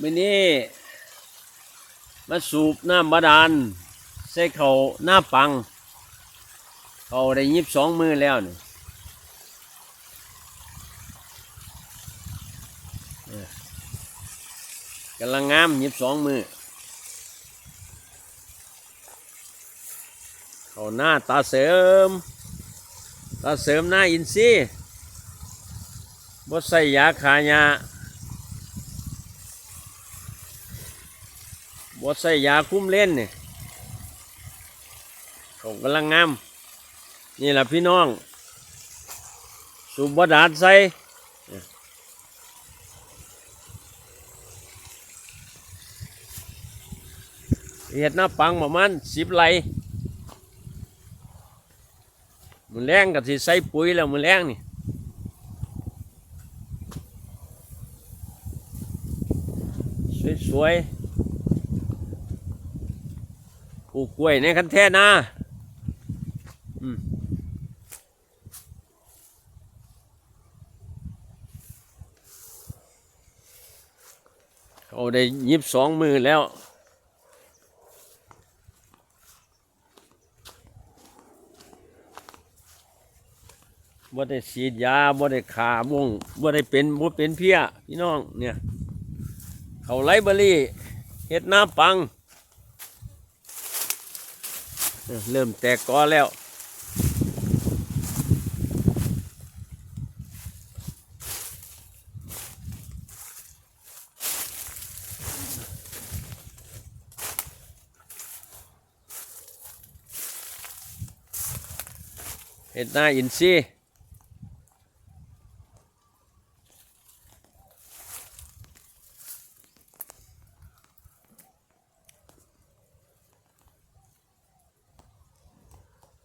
มื่อนี้มาสูบน้ำบาดาลใส่เขาหน้าปัง เขาได้ยิบสองมือแล้วนี่กำลังงามยิบสองมือ เขาหน้าตาเสริม ตาเสริมหน้าอินทรีย์บ่ใส่ยาขายา บดใส่ยาคุ้มเล่นเนี่ยเขากำลังงาม นี่แหละพี่น้อง สูบบดาดใส่เห็ดหน้าปังประมาณสิบไหลมือแรงกับสิใส่ปุ๋ยแล้วมือแรงนี่สวยๆ ปลูกกล้วยในคันแท่นาอืมเขาได้ยิบสองมือแล้วบ่ได้ฉีดยาบ่ได้ขาม่วงบ่ได้เป็นบ่เป็นเพี้ยพี่น้องเนี่ย เขาไลเบอรี่เฮ็ดน้ำปัง เริ่มแตกกอแล้ว เห็ดหน้าอินซี